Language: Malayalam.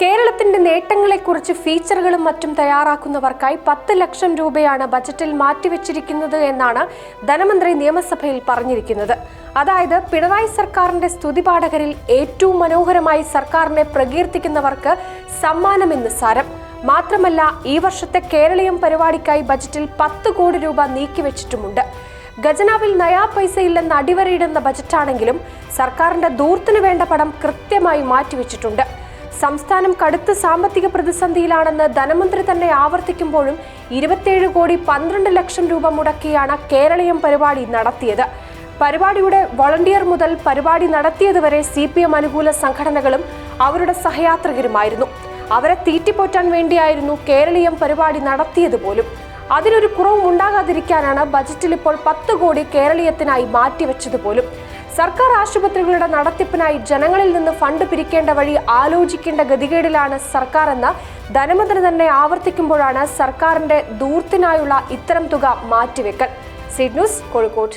കേരളത്തിന്റെ നേട്ടങ്ങളെക്കുറിച്ച് ഫീച്ചറുകളും മറ്റും തയ്യാറാക്കുന്നവർക്കായി പത്ത് ലക്ഷം രൂപയാണ് ബജറ്റിൽ മാറ്റിവെച്ചിരിക്കുന്നത് എന്നാണ് ധനമന്ത്രി നിയമസഭയിൽ പറഞ്ഞിരിക്കുന്നത്. അതായത് പിണറായി സർക്കാരിന്റെ സ്തുതിപാഠകരിൽ ഏറ്റവും മനോഹരമായി സർക്കാരിനെ പ്രകീർത്തിക്കുന്നവർക്ക് സമ്മാനമെന്ന് സാരം. മാത്രമല്ല ഈ വർഷത്തെ കേരളീയം പരിപാടിക്കായി ബജറ്റിൽ പത്ത് കോടി രൂപ നീക്കിവെച്ചിട്ടുമുണ്ട്. ഖജനാവിൽ നയാ പൈസയില്ലെന്ന് അടിവരയിടുന്ന ബജറ്റാണെങ്കിലും സർക്കാരിന്റെ ദൂർത്തിനു വേണ്ട പടം കൃത്യമായി മാറ്റിവെച്ചിട്ടുണ്ട്. സംസ്ഥാനം കടുത്ത സാമ്പത്തിക പ്രതിസന്ധിയിലാണെന്ന് ധനമന്ത്രി തന്നെ ആവർത്തിക്കുമ്പോഴും ഇരുപത്തിയേഴ് കോടി പന്ത്രണ്ട് ലക്ഷം രൂപ മുടക്കിയാണ് കേരളീയം പരിപാടി നടത്തിയത്. പരിപാടിയുടെ വോളണ്ടിയർ മുതൽ പരിപാടി നടത്തിയതുവരെ സി പി എം അനുകൂല സംഘടനകളും അവരുടെ സഹയാത്രികരുമായിരുന്നു. അവരെ തീറ്റിപ്പോറ്റാൻ വേണ്ടിയായിരുന്നു കേരളീയം പരിപാടി നടത്തിയത് പോലും. അതിനൊരു കുറവും ഉണ്ടാകാതിരിക്കാനാണ് ബജറ്റിൽ ഇപ്പോൾ പത്ത് കോടി കേരളീയത്തിനായി മാറ്റിവെച്ചത് പോലും. സർക്കാർ ആശുപത്രികളുടെ നടത്തിപ്പിനായി ജനങ്ങളിൽ നിന്ന് ഫണ്ട് പിരിക്കേണ്ട വഴി ആലോചിക്കേണ്ട ഗതികേടിലാണ് സർക്കാർ എന്ന് ധനമന്ത്രി തന്നെ ആവർത്തിക്കുമ്പോഴാണ് സർക്കാരിന്റെ ദൂർത്തിനായുള്ള ഇത്തരം തുക മാറ്റിവെക്കൽ. Seed news Kozhikode.